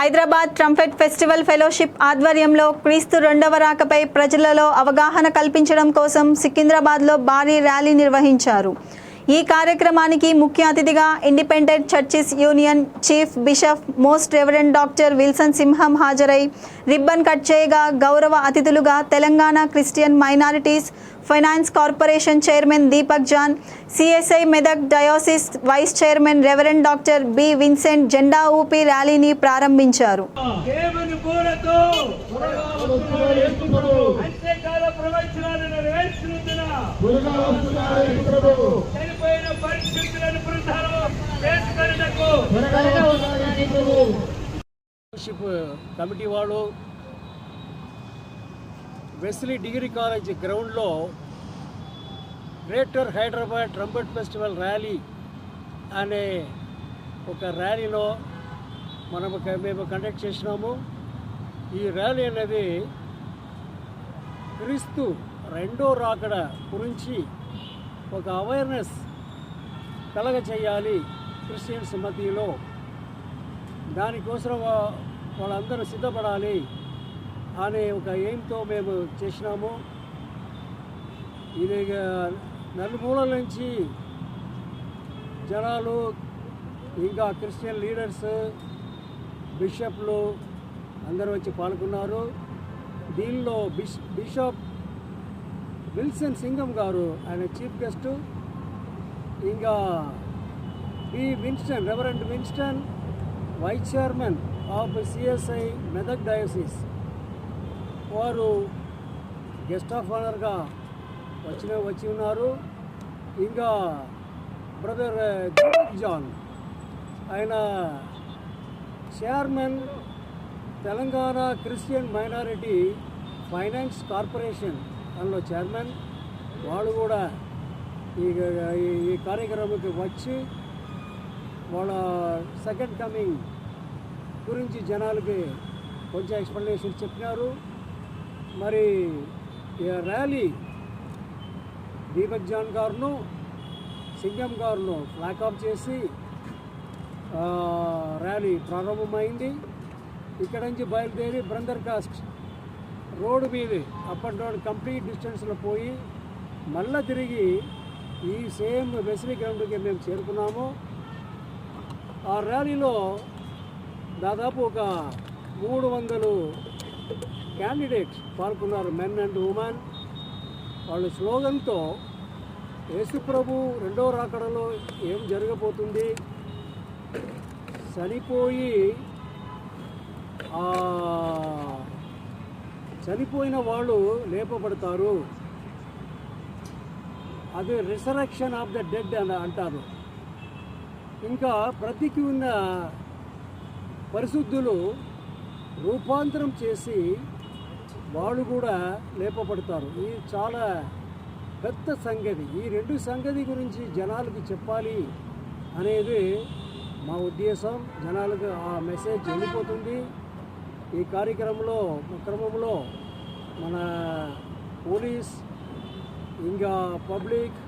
Hyderabad trumpet festival fellowship ఆధ్వర్యంలో క్రీస్తు రెండవ రాకపై ప్రజలలో అవగాహన కల్పించడం కోసం సికింద్రాబాద్లో భారీ ర్యాలీ నిర్వహించారు. ఈ కార్యక్రమానికి ముఖ్య అతిథిగా independent churches union chief bishop most reverend doctor Wilson Simham హాజరై రిబ్బన్ కట్ చేయగా గౌరవ అతిథులుగా Telangana Christian minorities finance corporation chairman Deepak John CSI Medak diocese vice chairman reverend doctor B Vincent జెండా ఊపి ర్యాలీని ప్రారంభించారు. ప్రవచనాలు చనిపోయిన పరిస్థితులను పునరుద్ధారం చేసుకొనుటకు ఫెలోషిప్ కమిటీ వాళ్ళు వెస్లీ డిగ్రీ కాలేజ్ గ్రౌండ్లో greater Hyderabad trumpet festival rally అనే ఒక ర్యాలీలో మనము మేము కండక్ట్ చేసినాము. ఈ ర్యాలీ అనేది క్రీస్తు రెండో రాకడ గురించి ఒక అవేర్నెస్ కలగ చేయాలి క్రిస్టియన్స్ మధ్యలో దానికోసం వాళ్ళందరూ సిద్ధపడాలి అనే ఒక ఎయిమ్తో మేము చేసినాము. ఇది నలుమూలల నుంచి జనాలు ఇంకా క్రిస్టియన్ లీడర్స్ బిషప్లు అందరూ వచ్చి పాల్గొన్నారు. దీనిలో బిష్ బిషప్ విల్సన్ సింగం గారు ఆయన చీఫ్ గెస్ట్. ఇంకా ఈ Winston reverend Winston vice chairman of CSI Medak diocese వారు గెస్ట్ ఆఫ్ ఆనర్గా వచ్చిన వచ్చి ఉన్నారు. ఇంకా బ్రదర్ జాన్ uh, ఆయన chairman Telangana Christian minority finance corporation అందులో చైర్మన్ వాళ్ళు కూడా ఈ- ఈ కార్యక్రమంకి వచ్చి వాళ్ళ సెకండ్ కమింగ్ గురించి జనాలకి కొంచెం ఎక్స్ప్లెనేషన్ చెప్పినారు. మరి ర్యాలీ దీపక్ జాన్ గారును సింగం గారును ఫ్లాక్ ఆఫ్ చేసి ర్యాలీ ప్రారంభమైంది. ఇక్కడ నుంచి బయలుదేరి బ్రందర్ కాస్ట్ రోడ్డు మీద అప్ అండ్ డౌన్ కంప్లీట్ డిస్టెన్స్లో పోయి మళ్ళా తిరిగి ఈ సేమ్ వెసిలి గ్రౌండ్కి మేము చేరుకున్నాము. ఆ ర్యాలీలో దాదాపు ఒక మూడు వందలు క్యాండిడేట్స్ పాల్గొన్నారు మెన్ అండ్ ఉమెన్ వాళ్ళ స్లోగన్తో యేసుప్రభు రెండో రాకడలో ఏం జరగబోతుంది? చనిపోయి చనిపోయిన వాళ్ళు లేపబడతారు. అది రిసరక్షన్ ఆఫ్ ద డెడ్ అని అంటారు. ఇంకా బ్రతికి ఉన్న పరిశుద్ధులు రూపాంతరం చేసి వాళ్ళు కూడా లేపబడతారు. ఇది చాలా పెద్ద సంగతి. ఈ రెండు సంగతి గురించి జనాలకి చెప్పాలి అనేది మా ఉద్దేశం. జనాలకు ఆ మెసేజ్ వెళ్ళిపోతుంది. ఈ కార్యక్రమంలో క్రమంలో మన పోలీస్ ఇంకా పబ్లిక్